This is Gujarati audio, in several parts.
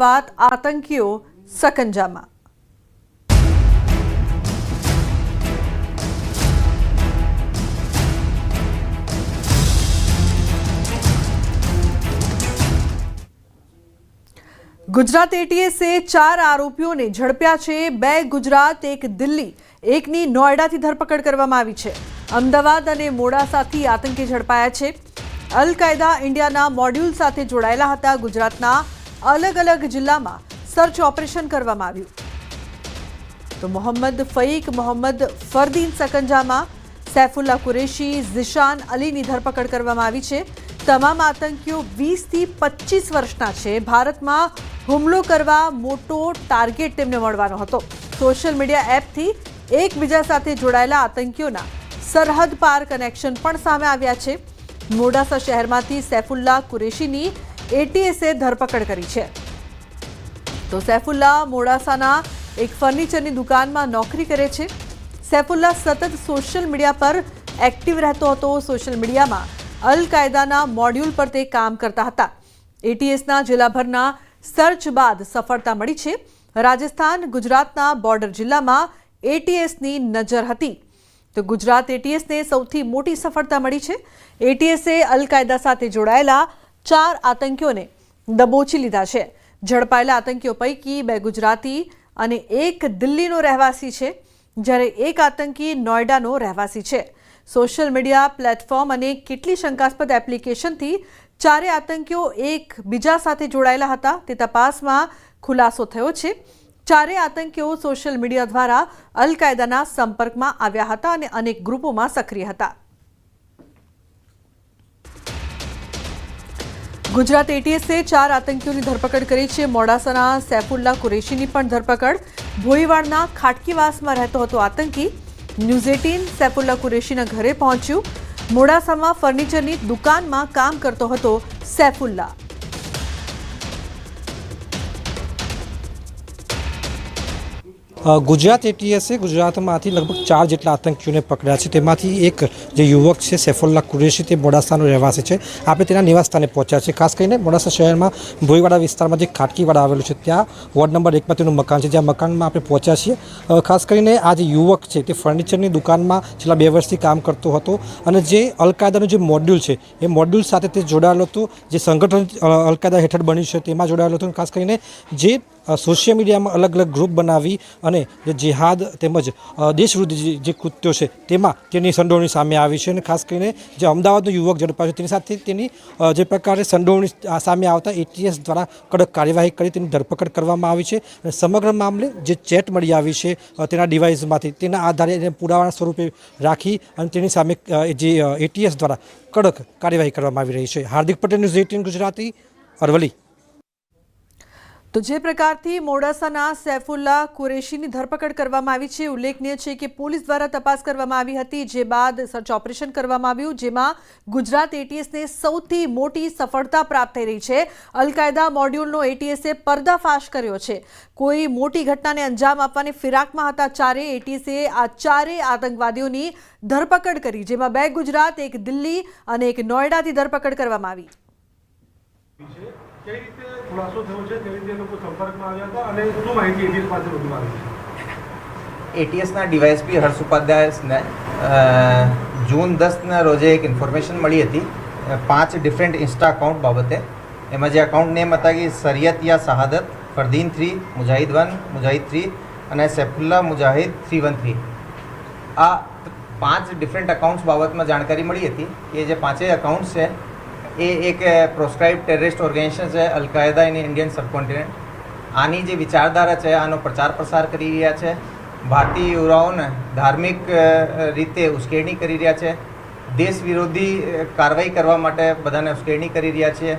વાત આતંકીઓ સકંજામાં. ગુજરાત એટીએસે ચાર આરોપીઓને ઝડપ્યા છે. બે ગુજરાત, એક દિલ્હી. એકની નોઈડાથી ધરપકડ કરવામાં આવી છે. અમદાવાદ અને મોડાસાથી આતંકી ઝડપાયા છે. અલ કાયદા ઇન્ડિયાના મોડ્યુલ સાથે જોડાયેલા હતા ગુજરાતના અલગ અલગ જિલ્લામાં સર્ચ ઓપરેશન કરવામાં આવ્યું. તો મોહમ્મદ ફઈક મોહમ્મદ ફરદીન સકંજામાં સૈફુલ્લા કુરેશી, ઝિશાન અલીની ધરપકડ કરવામાં આવી છે. તમામ આતંકીઓ વીસથી પચીસ વર્ષના છે. ભારતમાં હુમલો કરવા મોટો ટાર્ગેટ તેમને મળવાનો હતો. સોશિયલ મીડિયા એપથી એકબીજા સાથે જોડાયેલા આતંકીઓના સરહદ પાર કનેક્શન પણ સામે આવ્યા છે. મોડાસા શહેરમાંથી સૈફુલ્લા કુરેશીની એટીએસે ધરપકડ કરી છે. તો સૈફુલ્લા મોડાસાના એક ફર્નિચરની દુકાનમાં નોકરી કરે છે. સૈફુલ્લા સતત સોશિયલ મીડિયા પર એક્ટિવ રહેતો હતો. સોશિયલ મીડિયામાં અલ કાયદાના મોડ્યુલ પર તે કામ કરતા હતા. એટીએસના જિલ્લાભરના સર્ચ બાદ સફળતા મળી છે. રાજસ્થાન, ગુજરાતના બોર્ડર જિલ્લામાં એટીએસની નજર હતી. તો ગુજરાત એટીએસને સૌથી મોટી સફળતા મળી છે. એટીએસે અલ કાયદા સાથે જોડાયેલા ચાર આતંકીઓને દબોચી લીધા છે. ઝડપાયેલા આતંકીઓ પૈકી બે ગુજરાતી અને એક દિલ્હીનો રહેવાસી છે, જ્યારે એક આતંકી નોઈડાનો રહેવાસી છે. સોશિયલ મીડિયા, પ્લેટફોર્મ અને કેટલી શંકાસ્પદ એપ્લિકેશનથી ચારે આતંકીઓ એક બીજા સાથે જોડાયેલા હતા, તે તપાસમાં ખુલાસો થયો છે. ચારે આતંકીઓ સોશિયલ મીડિયા દ્વારા અલ કાયદાના સંપર્કમાં આવ્યા હતા અને અનેક ગ્રુપોમાં સક્રિય હતા. ગુજરાત એટીએસે ચાર આતંકીઓની ધરપકડ કરી છે. મોડાસાના સૈફુલ્લા કુરેશીની પણ ધરપકડ. ભોઈવાડના ખાટકીવાસમાં રહેતો હતો આતંકી. ન્યૂઝ એટીન સૈફુલ્લા કુરેશીના ઘરે પહોંચ્યું. મોડાસામાં ફર્નિચરની દુકાનમાં કામ કરતો હતો સૈફુલ્લા. ગુજરાત એટીએસે ગુજરાતમાંથી લગભગ ચાર જેટલા આતંકીઓને પકડ્યા છે. તેમાંથી એક જે યુવક છે, સૈફુલ્લા કુરેશી, તે મોડાસાનો રહેવાસી છે. આપણે તેના નિવાસસ્થાને પહોંચ્યા છે. ખાસ કરીને મોડાસા શહેરમાં ભોઈવાડા વિસ્તારમાં જે ખાટકીવાડા આવેલું છે, ત્યાં વોર્ડ નંબર એકમાં તેનું મકાન છે. જ્યાં મકાનમાં આપણે પહોંચ્યા છીએ. ખાસ કરીને આ જે યુવક છે, તે ફર્નિચરની દુકાનમાં છેલ્લા બે વર્ષથી કામ કરતો હતો અને જે અલકાયદાનું જે મોડ્યુલ છે, એ મોડ્યુલ સાથે તે જોડાયેલો હતો. જે સંગઠન અલકાયદા હેઠળ બન્યું છે, તેમાં જોડાયેલો હતો. ખાસ કરીને જે સોશિયલ મીડિયામાં અલગ અલગ ગ્રુપ બનાવી અને જે જેહાદ તેમજ દેશવૃદ્ધિ જે કૃત્યો છે તેમાં તેની સંડોવણી સામે આવી છે અને ખાસ કરીને જે અમદાવાદનો યુવક ઝડપાયો છે તેની સાથે તેની જે પ્રકારે સંડોવણી સામે આવતા એટીએસ દ્વારા કડક કાર્યવાહી કરી તેની ધરપકડ કરવામાં આવી છે અને સમગ્ર મામલે જે ચેટ મળી આવી છે તેના ડિવાઇસમાંથી તેના આધારે એને પુરાવાના સ્વરૂપે રાખી અને તેની સામે જે એટીએસ દ્વારા કડક કાર્યવાહી કરવામાં આવી રહી છે. હાર્દિક પટેલ ન્યૂઝ એટીન ગુજરાતી અરવલી તો જે પ્રકારથી મોડાસાના સૈફુલ્લા કુરેશીની ધરપકડ કરવામાં આવી છે, ઉલ્લેખનીય છે કે પોલીસ દ્વારા તપાસ કરવામાં આવી હતી, જે બાદ સર્ચ ઓપરેશન કરવામાં આવ્યું, જેમાં ગુજરાત એટીએસને સૌથી મોટી સફળતા પ્રાપ્ત થઈ રહી છે. અલકાયદા મોડ્યુલનો એટીએસે પર્દાફાશ કર્યો છે. કોઈ મોટી ઘટનાને અંજામ આપવાની ફિરાકમાં હતા ચારે એટીએસે આ ચારે આતંકવાદીઓની ધરપકડ કરી, જેમાં બે ગુજરાત, એક દિલ્હી અને એક નોઈડાથી ધરપકડ કરવામાં આવી. એટીએસના ડીવાયએસપી હર્ષ ઉપાધ્યાયને જૂન દસના રોજે એક ઇન્ફોર્મેશન મળી હતી પાંચ ડિફરન્ટ ઇન્સ્ટા અકાઉન્ટ બાબતે. એમાં જે અકાઉન્ટ નેમ હતા કે સરિયત યા શહાદત, Fardeen three, Mujahid one, Mujahid three અને Saifullah Mujahid three one three. આ પાંચ ડિફરન્ટ અકાઉન્ટ્સ બાબતમાં જાણકારી મળી હતી કે જે પાંચેય અકાઉન્ટ્સ છે એ એક પ્રોસ્ક્રાઇબ ટેરરિસ્ટ ઓર્ગેનાઇઝેશન છે, al Qaeda in Indian subcontinent આની જે વિચારધારા છે, આનો પ્રચાર પ્રસાર કરી રહ્યા છે. ભારતીય યુવાઓને ધાર્મિક રીતે ઉશ્કેરણી કરી રહ્યા છે. દેશ વિરોધી કાર્યવાહી કરવા માટે બધાને ઉશ્કેરણી કરી રહ્યા છે.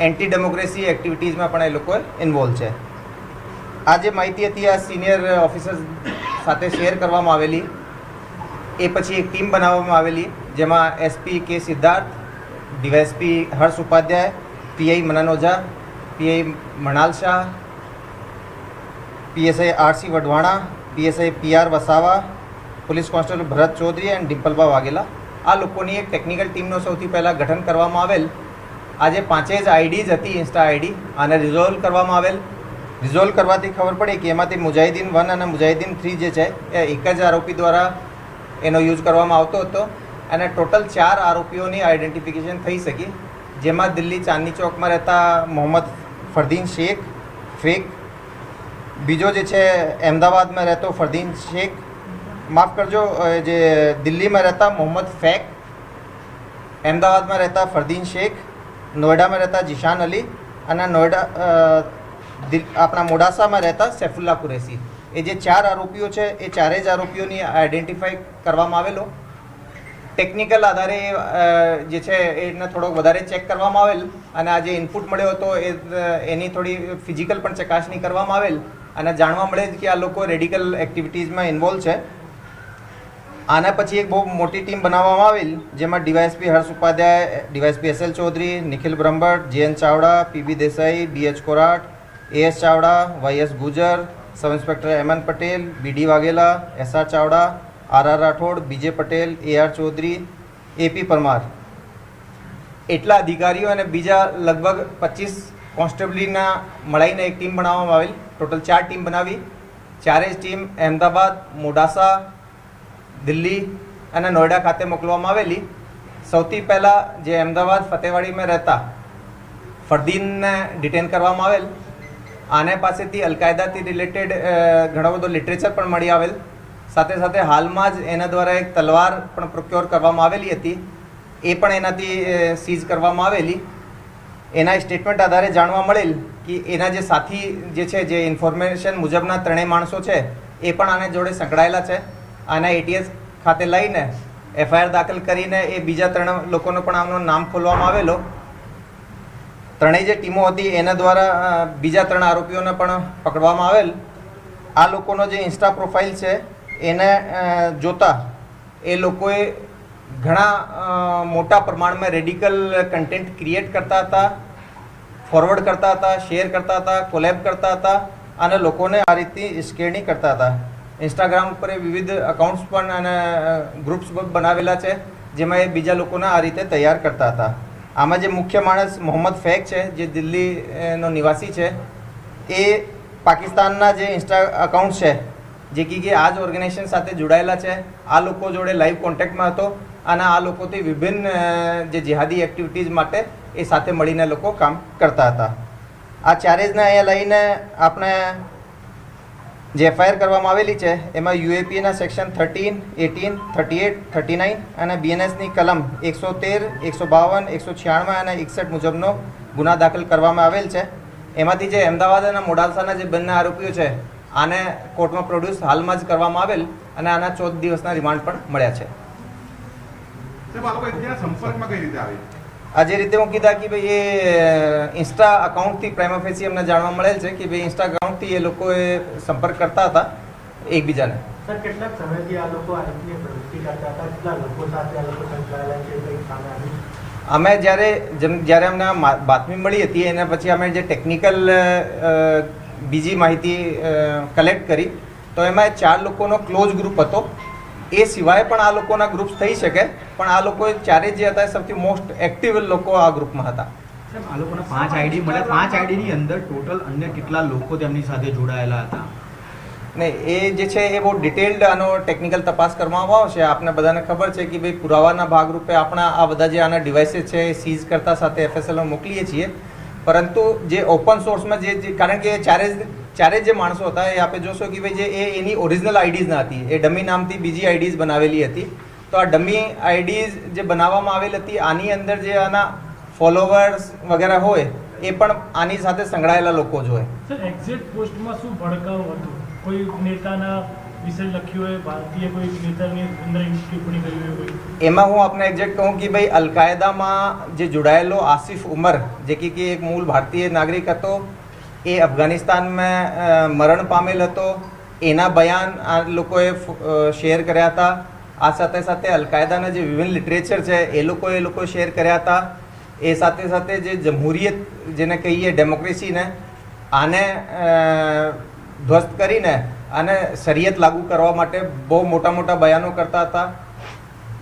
એન્ટી ડેમોક્રેસી એક્ટિવિટીઝમાં પણ એ લોકો ઇન્વોલ્વ છે. આ જે માહિતી હતી, આ સિનિયર ઓફિસર્સ સાથે શેર કરવામાં આવેલી. એ પછી એક ટીમ બનાવવામાં આવેલી, જેમાં SP K Siddharth DySP Harsh Upadhyay, PI મનાનોજા PI Manal Shah, PSI RC Vadhvana, PSI PR Vasava, police constable Bharat Chaudhary and Dimpalba Vaghela. આ લોકોની એક ટેકનિકલ ટીમનો સૌથી પહેલાં ગઠન કરવામાં આવેલ. આજે પાંચે જ આઈડી જ હતી ઇન્સ્ટા આઈડી. આને રિઝોલ્વ કરવામાં આવેલ. રિઝોલ્વ કરવાથી ખબર પડી કે એમાંથી મુજાહિદીન વન અને મુજાહિદીન થ્રી જે છે, એ એક જ આરોપી દ્વારા એનો યુઝ કરવામાં આવતો હતો. અને ટોટલ ચાર આરોપીઓની આઈડેન્ટિફિકેશન થઈ શકી. જેમાં દિલ્હી ચાંદની ચોકમાં રહેતા મોહમ્મદ ફરદીન શેખ, ફેક. બીજો જે છે, અમદાવાદમાં રહેતો ફરદીન શેખ. માફ કરજો જે દિલ્હીમાં રહેતા મોહમ્મદ ફેક. અમદાવાદમાં રહેતા ફરદીન શેખ. નોઈડામાં રહેતા જીશાન અલી. અને નોઈડા આપણા મોડાસામાં રહેતા સૈફુલ્લા કુરેશી. એ જે ચાર આરોપીઓ છે, એ ચારેય જ આરોપીઓની આઈડેન્ટિફાઈ કરવામાં આવેલો. ટેકનિકલ આધારે જે છે, એને થોડોક વધારે ચેક કરવામાં આવેલ અને આ જે ઇનપુટ મળ્યો હતો એ એની થોડી ફિઝિકલ પણ ચકાસણી કરવામાં આવેલ અને જાણવા મળે કે આ લોકો રેડિકલ એક્ટિવિટીઝમાં ઇન્વોલ્વ છે. આના પછી એક બહુ મોટી ટીમ બનાવવામાં આવેલ, જેમાં DySP Harsh Upadhyay, DySP S L Chaudhary, Nikhil Brahmbhatt GN Chavda PB Desai DH Korat AS Chavda YS Gujar sub inspector MN Patel BD Vaghela SR Chavda R R Rathod, BJ Patel, A R Chaudhary AP Parmar. એટલા અધિકારીઓ અને બીજા લગભગ પચીસ કોન્સ્ટેબલીના મળાઈને એક ટીમ બનાવવામાં આવેલ. ટોટલ ચાર ટીમ બનાવી. ચારેય ટીમ અહેમદાબાદ, મોડાસા, દિલ્હી અને નોઈડા ખાતે મોકલવામાં આવેલી. સૌથી પહેલાં જે અમદાવાદ ફતેવાડીમાં રહેતા ફરદીનને ડિટેન કરવામાં આવેલ. આને પાસેથી અલકાયદાથી રિલેટેડ ઘણો બધો લિટરેચર પણ મળી આવેલ. સાથે સાથે હાલમાં જ એના દ્વારા એક તલવાર પણ પ્રોક્યોર કરવામાં આવેલી હતી. એ પણ એનાથી સીઝ કરવામાં આવેલી. એના સ્ટેટમેન્ટ આધારે જાણવા મળેલ કે એના જે સાથી જે છે, જે ઇન્ફોર્મેશન મુજબના ત્રણેય માણસો છે, એ પણ આને જોડે સંકળાયેલા છે. આના એટીએસ ખાતે લઈને એફઆઈઆર દાખલ કરીને એ બીજા ત્રણ લોકોનો પણ આમનો નામ ખોલવામાં આવેલો. ત્રણેય જે ટીમો હતી, એના દ્વારા બીજા ત્રણ આરોપીઓને પણ પકડવામાં આવેલ. આ લોકોનો જે ઇન્સ્ટા પ્રોફાઇલ છે એને જોતા એ લોકોએ ઘણા મોટા પ્રમાણમાં રેડિકલ કન્ટેન્ટ ક્રિએટ કરતા હતા ફોરવર્ડ કરતા હતા શેર કરતા હતા કોલેબ કરતા હતા અને લોકોને આ રીતની સ્કેરણી કરતા હતા. ઇન્સ્ટાગ્રામ ઉપર વિવિધ અકાઉન્ટ્સ પણ અને ગ્રુપ્સ બનાવેલા છે, જેમાં એ બીજા લોકોને આ રીતે તૈયાર કરતા હતા. આમાં જે મુખ્ય માણસ મોહમ્મદ ફેક છે, જે દિલ્હીનો નિવાસી છે, એ પાકિસ્તાનના જે ઇન્સ્ટા અકાઉન્ટ છે જે કે આ જ ઓર્ગેનાઇઝેશન સાથે જોડાયેલા છે. આ લોકો જોડે લાઈવ કોન્ટેક્ટમાં હતો અને આ લોકોથી વિભિન્ન જે જેહાદી એક્ટિવિટીઝ માટે એ સાથે મળીને લોકો કામ કરતા હતા. આ ચારેજને અહીંયા લઈને આપણે જે એફઆઈઆર કરવામાં આવેલી છે, એમાં યુએપીના section thirteen eighteen thirty eight thirty nine અને બીએનએસની કલમ એકસો તેર, એકસો બાવન, એકસો છ્યાણમાં અને એકસઠ મુજબનો ગુના દાખલ કરવામાં આવેલ છે. એમાંથી જે અમદાવાદ અને મોડાસાના જે બંને આરોપીઓ છે આને કોર્ટમાં પ્રોડ્યુસ હાલમાં જ કરવામાં આવેલ અને આના ચૌદ દિવસના રિમાન્ડ પણ મળ્યા છે. આજે આ લોકો એકબીજાના સંપર્કમાં કઈ રીતે જે રીતે હું કીધા કે ભાઈ એ ઇન્સ્ટા અકાઉન્ટથી પ્રાઇમાફેસી અમને જાણવા મળેલ છે કે ભાઈ ઇન્સ્ટા અકાઉન્ટથી એ લોકોએ સંપર્ક કરતા હતા એકબીજાને. સર કેટલાક સમયથી આ લોકો આ રીતની પ્રવૃત્તિ કરતા હતા? કેટલા લોકો સાથે આ લોકો સંકળાયેલા છે? કંઈ સામે આવ્યું? અમે જ્યારે જેમ જ્યારે અમને મા- બાતમી મળી હતી એના પછી અમે જે ટેકનિકલ બીજી માહિતી કલેક્ટ કરી. તો એમાં ચાર લોકોનો ક્લોઝ ગ્રુપ હતો. એ સિવાય પણ આ લોકોના ગ્રુપ્સ થઈ શકે પણ આ લોકો ચારે જે હતા સૌથી મોસ્ટ એક્ટિવ લોકો આ ગ્રુપમાં હતા. આ લોકોને પાંચ આઈડી મળ્યા. પાંચ આઈડીની અંદર ટોટલ અન્ય કેટલા લોકો તેમની સાથે જોડાયેલા હતા? ને એ જે છે એ બહુ ડિટેલ્ડ આનો ટેકનિકલ તપાસ કરવામાં આવશે. આપને બધાને ખબર છે કે ભાઈ પુરાવાના ભાગરૂપે આપણા આ બધા જે આના ડિવાઇસીસ છે એ સીઝ કરતા સાથે એફએસએલમાં મોકલીએ છીએ. પરંતુ જે ઓપન સોર્સમાં જે કારણ કે ચારે ચારે જે માણસો હતા એ આપણે જોશો કે ભાઈ જે એ એની ઓરિજિનલ આઈડીઝ ના હતી. એ ડમી નામથી બીજી આઈડીઝ બનાવેલી હતી. તો આ ડમી આઈડીઝ જે બનાવવામાં આવેલી હતી, આની અંદર જે આના ફોલોવર્સ વગેરે હોય, એ પણ આની સાથે સંકળાયેલા લોકો જ હોય. એક્ઝેક્ટ પોસ્ટમાં શું ભડકાવ હતું? કોઈ નેતાના એમાં હું આપને એક્ઝેક્ટ કહું કે ભાઈ અલકાયદામાં જે જોડાયેલો આસિફ ઉમર, જે કે એક મૂળ ભારતીય નાગરિક હતો, એ અફઘાનિસ્તાનમાં મરણ પામેલ હતો. એના બયાન આ લોકોએ શેર કર્યા હતા. આ સાથે સાથે અલકાયદાના જે વિભિન્ન લિટરેચર છે, એ લોકો એ લોકો શેર કર્યા હતા. એ સાથે સાથે જે જમહુરિયત જેને કહીએ ડેમોક્રેસીને આને ધ્વસ્ત કરીને અને શરીયત લાગુ કરવા માટે બહુ મોટા મોટા બયાનો કરતા હતા.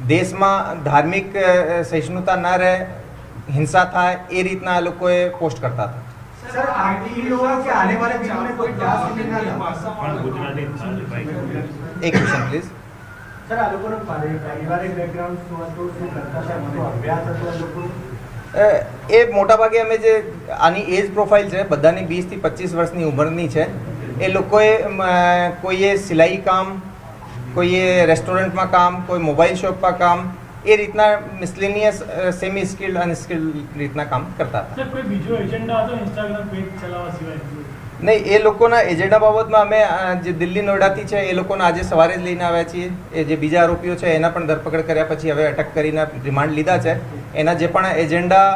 દેશમાં ધાર્મિક સહિષ્ણુતા ના રહે હિંસા થાય એ રીતના આ લોકોએ પોસ્ટ કરતા હતા. એક ક્વેશ્ચન પ્લીઝ એ મોટાભાગે અમે જે આની એજ પ્રોફાઇલ છે બધાની વીસથી પચીસ વર્ષની ઉંમરની છે. એ લોકોએ કોઈએ સિલાઈ કામ કોઈએ રેસ્ટોરન્ટમાં કામ કોઈ મોબાઈલ શોપમાં કામ એ રીતના મિસલેનિયસ સેમી સ્કિલ્ડ અનસ્કિલ્ડ રીતના કામ કરતા હતા. નહીં એ લોકોના એજન્ડા બાબતમાં અમે જે દિલ્હી નોઈડાથી છે એ લોકોને આજે સવારે જ લઈને આવ્યા છીએ. એ જે બીજા આરોપીઓ છે એના પણ ધરપકડ કર્યા પછી હવે અટક કરીને રિમાન્ડ લીધા છે. એના જે પણ એજન્ડા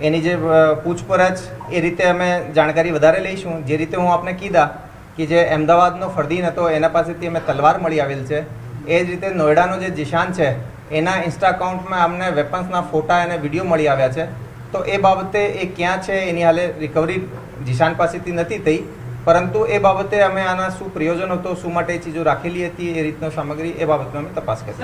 એની જે પૂછપરછ એ રીતે અમે જાણકારી વધારે લઈશું. જે રીતે હું આપને કીધા કે જે અમદાવાદનો ફરદીન હતો, એના પાસેથી અમે તલવાર મળી આવેલ છે. એ જ રીતે નોઈડાનો જે જીશાન છે, એના ઇન્સ્ટા અકાઉન્ટમાં અમને વેપન્સના ફોટા અને વીડિયો મળી આવ્યા છે. તો એ બાબતે એ ક્યાં છે, એની હાલે રિકવરી જીશાન પાસેથી નથી થઈ. પરંતુ એ બાબતે અમે આના શું પ્રયોજન હતો, શું માટે ચીજો રાખેલી હતી, એ રીતનો સામગ્રી એ બાબતમાં અમે તપાસ કરી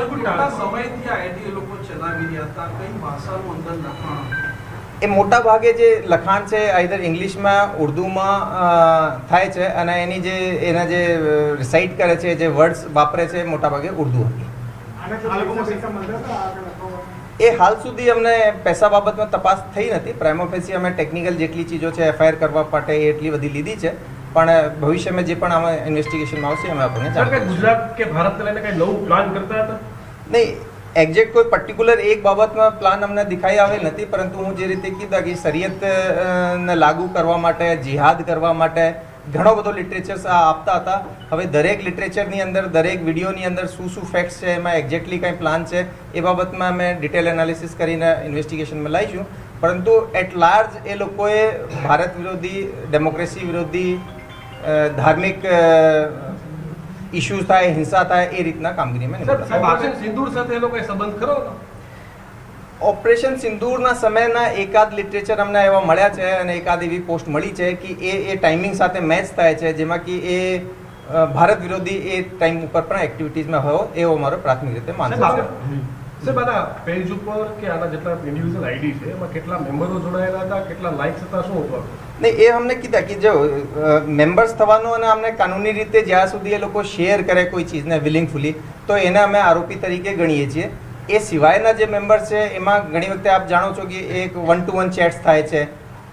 એ મોટા ભાગે જે લખાણ છે આઈધર ઇંગ્લિશમાં ઉર્દુમાં થાય છે અને એની જે એના જે રિસાઇટ કરે છે જે વર્ડ્સ વાપરે છે મોટા ભાગે ઉર્દુ હતી? એ હાલ સુધી અમને પૈસા બાબતમાં તપાસ થઈ નથી. પ્રાઇમોફેસી અમે ટેકનિકલ જેટલી ચીજો છે એફઆઈઆર કરવા માટે એટલી બધી લીધી છે. પણ ભવિષ્યમાં જે પણ આમાં ઇન્વેસ્ટિગેશનમાં આવશે અમે આપણને ગુજરાત કે ભારતને લઈને કઈ નવું પ્લાન કરતા હતા? નહીં એક્ઝેક્ટ કોઈ પર્ટિક્યુલર એક બાબતમાં પ્લાન અમને દેખાઈ આવેલ નથી, પરંતુ હું જે રીતે કીધા કે શરીયતને લાગુ કરવા માટે, જિહાદ કરવા માટે ઘણો બધો લિટરેચર્સ આ આપતા હતા. હવે દરેક લિટરેચરની અંદર, દરેક વિડીયોની અંદર શું શું ફેક્ટ્સ છે, એમાં એક્ઝેક્ટલી કંઈ પ્લાન છે, એ બાબતમાં અમે ડિટેલ એનાલિસિસ કરીને ઇન્વેસ્ટિગેશનમાં લાવીશું પરંતુ એટ લાર્જ એ લોકોએ ભારત વિરોધી ડેમોક્રેસી વિરોધી ધાર્મિક ઇશ્યુઝ થાય હિંસા થાય એ રીતના કામગીરીમાં સિંદૂર સાથે એ લોકોએ સંબંધ ખરો ઓપરેશન સિંદૂરના સમયના એકાદ લિટરેચર અમને એવા મળ્યા છે અને એકાદ એવી પોસ્ટ મળી છે કે એ એ ટાઈમિંગ સાથે મેચ થાય છે જેમાં કે એ ભારત વિરોધી એ ટાઈમ ઉપર પણ એક્ટિવિટીઝમાં હોય એવો અમારો પ્રાથમિક રીતે માનવો છે. સાહેબ આના પેજ ઉપર કે આના જેટલા ઇન્ડિવિજ્યુઅલ આઈડી છે એમાં કેટલા મેમ્બરો જોડાયેલા હતા કેટલા લાઇક્સ હતા શું હતું? નહીં, એ અમને કીધા કે જો મેમ્બર્સ થવાનું અને અમને કાનૂની રીતે જ્યાં સુધી એ લોકો શેર કરે કોઈ ચીજને વિલિંગફુલી તો એને અમે આરોપી તરીકે ગણીએ છીએ. એ સિવાયના જે મેમ્બર્સ છે, એમાં ઘણી વખતે આપ જાણો છો કે એક વન ટુ વન ચેટ્સ થાય છે.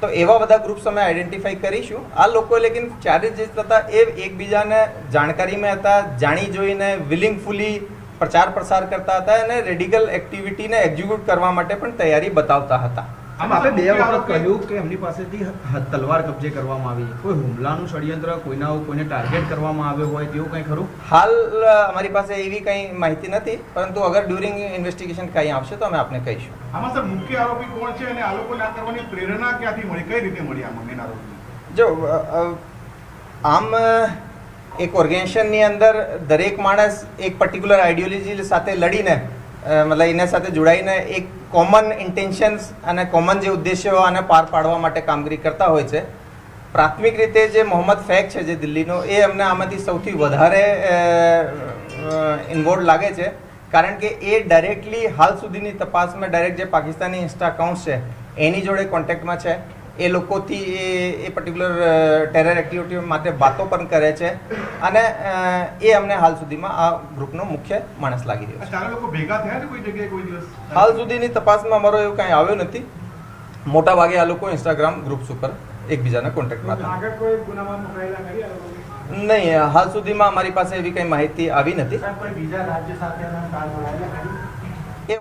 તો એવા બધા ગ્રુપ્સ અમે આઈડેન્ટિફાઈ કરીશું. આ લોકો લેકિન ચારે જે હતા એ એકબીજાને જાણકારીમાં હતા, જાણી જોઈને વિલિંગફુલી પ્રચાર પ્રસાર કરતા હતા અને રેડિકલ એક્ટિવિટીને એક્ઝિક્યુટ કરવા માટે પણ તૈયારી બતાવતા હતા. આમ આપણે બે વખત કહ્યું કે એમની પાસેથી તલવાર કબજે કરવામાં આવી. કોઈ હુમલાનું ષડયંત્ર કોઈના કોઈને ટાર્ગેટ કરવામાં આવ્યો હોય તેવું કંઈ ખરું? હાલ અમારી પાસે એવી કંઈ માહિતી નથી પરંતુ અગર ડ્યુરિંગ ઇન્વેસ્ટિગેશન કંઈ આવશે તો અમે આપને કહીશું. આમાં સર મુખ્ય આરોપી કોણ છે અને આ લોકોને આ કરવાની પ્રેરણા ક્યાંથી મળી? કઈ રીતે મળી આમાં મેન આરોપી જો આમ એક ઓર્ગેનાઇઝેશનની અંદર દરેક માણસ એક પર્ટિક્યુલર આઈડિયોલોજી સાથે લડીને મતલબ એના સાથે જોડાઈને એક કોમન ઇન્ટેન્શન્સ અને કોમન જે ઉદ્દેશ્યો આને પાર પાડવા માટે કામગીરી કરતા હોય છે. પ્રાથમિક રીતે જે મોહમ્મદ ફેક છે જે દિલ્હીનો, એ અમને આમાંથી સૌથી વધારે ઇન્વોલ્વ લાગે છે. કારણ કે એ ડાયરેક્ટલી હાલ સુધીની તપાસમાં ડાયરેક્ટ જે પાકિસ્તાની ઇન્સ્ટા અકાઉન્ટ છે, એની જોડે કોન્ટેક્ટમાં છે. એ લોકોથી એ એ પર્ટિક્યુલર ટેરર એક્ટિવિટી માટે વાતો પણ કરે છે. અને એ અમને હાલ સુધીમાં આ ગ્રુપનો મુખ્ય માણસ લાગી રહ્યો છે. લોકો ભેગા થયા છે કોઈ જગ્યાએ કોઈ દિવસ? હાલ સુધીની તપાસમાં અમારો એવું કાંઈ આવ્યો નથી. મોટા ભાગે આ લોકો ઇન્સ્ટાગ્રામ ગ્રુપ્સ ઉપર એકબીજાના કોન્ટેક્ટમાં હતા? નહીં હાલ સુધીમાં અમારી પાસે એવી કંઈ માહિતી આવી નથી. બીજા રાજ્ય સાથે એના તાર જોડાયેલા ખરી એ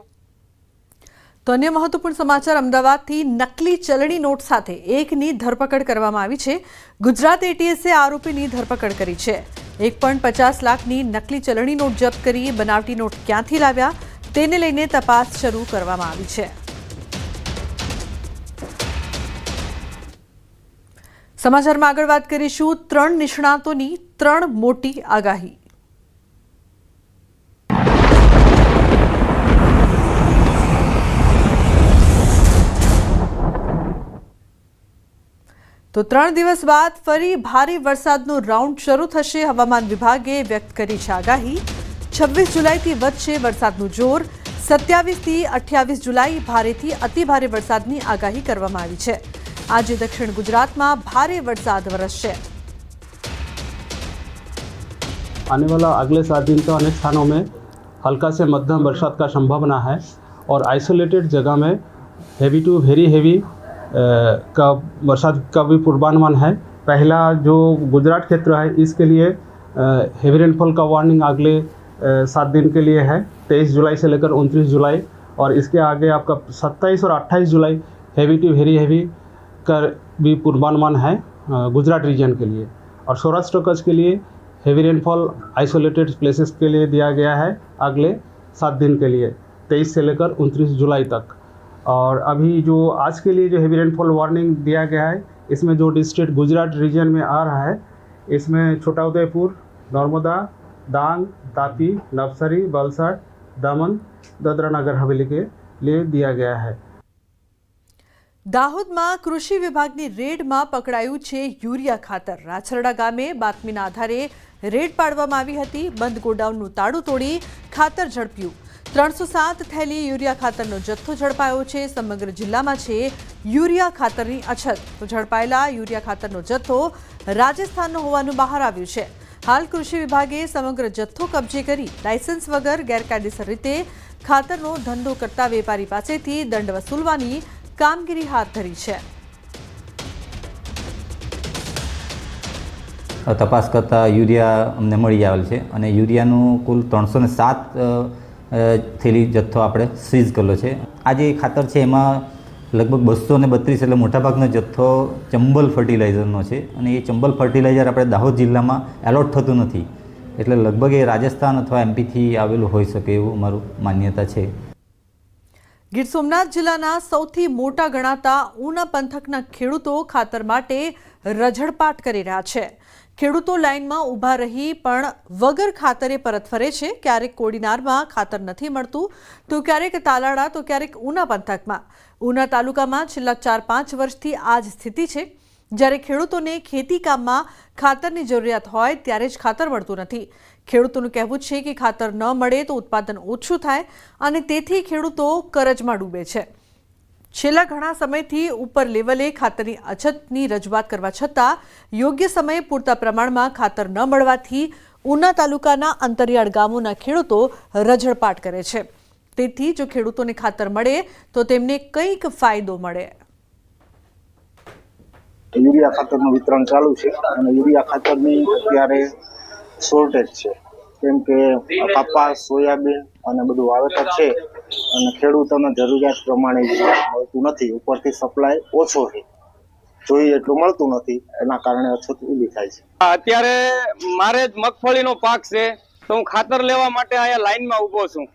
તો અન્ય મહત્વપૂર્ણ સમાચાર અમદાવાદથી નકલી ચલણી નોટ સાથે એકની ધરપકડ કરવામાં આવી છે. ગુજરાત એટીએસે આરોપીની ધરપકડ કરી છે. એક પણ પચાસ લાખની નકલી ચલણી નોટ જપ્ત કરી, બનાવટી નોટ ક્યાંથી લાવ્યા, તેને લઈને તપાસ શરૂ કરવામાં આવી છે. સમાચારમાં આગળ વાત કરીશું. ત્રણ નિષ્ણાતોની ત્રણ મોટી આગાહી. તો ત્રણ દિવસ બાદ ફરી ભારે વરસાદનો રાઉન્ડ શરૂ થશે હવામાન વિભાગે વ્યક્ત કરી છે આગાહી છવ્વીસ જુલાઈથી વધશે વરસાદનું જોર સત્યાવીસથી અઠ્યાવીસ જુલાઈ ભારેથી અતિભારે વરસાદની આગાહી કરવામાં આવી છે આજે દક્ષિણ ગુજરાતમાં ભારે વરસાદ વરસશે आने वाला अगले सात दिन तो अनेक स्थानों में हल्का से मध्यम बरसात का संभावना है और आइसोलेटेड जगह में हैवी टू वेरी हैवी का बरसात का भी पूर्वानुमान है। पहला जो गुजरात क्षेत्र है, इसके लिए हेवी रेनफॉल का वार्निंग अगले सात दिन के लिए है, तेईस जुलाई से लेकर उनतीस जुलाई, और इसके आगे आपका सत्ताईस और अट्ठाईस जुलाई हैवी टू वेरी हैवी का भी पूर्वानुमान है गुजरात रीजन के लिए। और सौराष्ट्र कच्छ के लिए हैवी रेनफॉल आइसोलेटेड प्लेसेस के लिए दिया गया है, अगले सात दिन के लिए, तेईस से लेकर उनतीस जुलाई तक। और अभी जो आज के लिए जो हैवी रेनफॉल वार्निंग दिया गया है इसमें जो डिस्ट्रिक्ट गुजरात रीजन में आ रहा है इसमें छोटा उदयपुर नर्मदा डांग तापी नवसारी वलसाड दमन दादरा नगर हवेली के लिए दिया गया है દાહોદમાં કૃષિ વિભાગની રેડમાં પકડાયું છે યુરિયા ખાતર રાછરડા ગામે બાતમીના આધારે રેડ પાડવામાં આવી હતી બંધ ગોડાઉનનું તાળું તોડી ખાતર ઝડપ્યું ત્રણસો સાત થેલી યુરિયા ખાતરનો જથ્થો ઝડપાયો છે. સમગ્ર જિલ્લામાં છે યુરિયા ખાતરની અછત. તો ઝડપાયેલા યુરિયા ખાતરનો જથ્થો રાજસ્થાનનો હોવાનું બહાર આવ્યું છે. હાલ કૃષિ વિભાગે સમગ્ર જથ્થો કબજે કરી લાયસન્સ વગર ગેરકાયદેસર રીતે ખાતરનો ધંધો કરતા વેપારી પાસેથી દંડ વસૂલવાની કામગીરી હાથ ધરી છે. તપાસ કરતાં યુરિયા અમને મળી આવેલ છે અને યુરિયાનું કુલ ત્રણસો સાત થેલી જથ્થો આપણે સીઝ કરેલો છે. આ જે ખાતર છે એમાં લગભગ બસો ને બત્રીસ એટલે મોટાભાગનો જથ્થો ચંબલ ફર્ટિલાઇઝરનો છે. અને એ ચંબલ ફર્ટિલાઇઝર આપણે દાહોદ જિલ્લામાં એલોટ થતું નથી. એટલે લગભગ એ રાજસ્થાન અથવા એમપીથી આવેલું હોઈ શકે એવું મારું માન્યતા છે. ગીર સોમનાથ જિલ્લાના સૌથી મોટા ગણાતા ઉના પંથકના ખેડૂતો ખાતર માટે રઝળપાટ કરી રહ્યા છે. ખેડૂતો લાઇનમાં ઊભા રહી પણ વગર ખાતરે પરત ફરે છે. ક્યારેક કોડીનારમાં ખાતર નથી મળતું, તો ક્યારેક તાલાળા, તો ક્યારેક ઉના પંથકમાં. ઉના તાલુકામાં છેલ્લા ચાર પાંચ વર્ષથી આ જ સ્થિતિ છે. જ્યારે ખેડૂતોને ખેતી કામમાં ખાતરની જરૂરિયાત હોય ત્યારે જ ખાતર મળતું નથી. ખેડૂતોનું કહેવું છે કે ખાતર ન મળે તો ઉત્પાદન ઓછું થાય અને તેથી ખેડૂતો કરજમાં ડૂબે છે. છેલ્લા ઘણા સમયથી ઉપર લેવલે ખાતરની અછતની રજૂઆત કરવા છતાં યોગ્ય સમયે પૂરતા પ્રમાણમાં ખાતર ન મળવાથી ઉના તાલુકાના અંતરિયાળ ગામોના ખેડૂતો રઝળપાટ કરે છે. તેથી જો ખેડૂતોને ખાતર મળે તો તેમને કંઈક ફાયદો મળે. યુરિયા ખાતરનું વિતરણ ચાલુ છે અને યુરિયા ખાતરની અત્યારે શોર્ટેજ છે. કેમ કે કપાસ સોયાબીન અને બધું વાવેતર છે અને ખેડૂતોને જરૂરિયાત પ્રમાણે મળતું નથી. ઉપરથી સપ્લાય ઓછો છે. જોઈએ એટલું મળતું નથી. એના કારણે અછત ઊભી થાય છે. અત્યારે મારે જ મગફળીનો પાક છે તો હું ખાતર લેવા માટે અહીંયા લાઈનમાં ઊભો છું.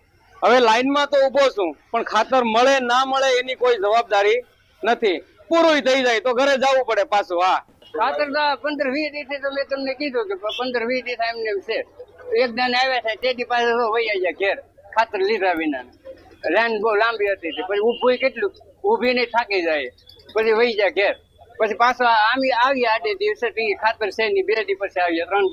હવે લાઈનમાં તો ઊભો છું પણ ખાતર મળે ના મળે એની કોઈ જવાબદારી નથી. પૂરું થઈ જાય તો ઘરે જવું પડે પાછું હા. ખાતર પંદર વીસ દિવસે તો મેં તમને કીધું કે પંદર વીસ દિવસ એમને છે. એક દાન આવ્યા છે તેથી પાસે તો વહી જાય ઘેર, ખાતર લીધા વિના. લાઈન બહુ લાંબી હતી પછી ઊભું કેટલું? ઊભી ને થાકી જાય. પછી વહી જાય ઘેર. પછી પાછો આમી આવ્યા આડે દિવસે ખાતર છે ની બે દિવસે આવ્યા, ત્રણ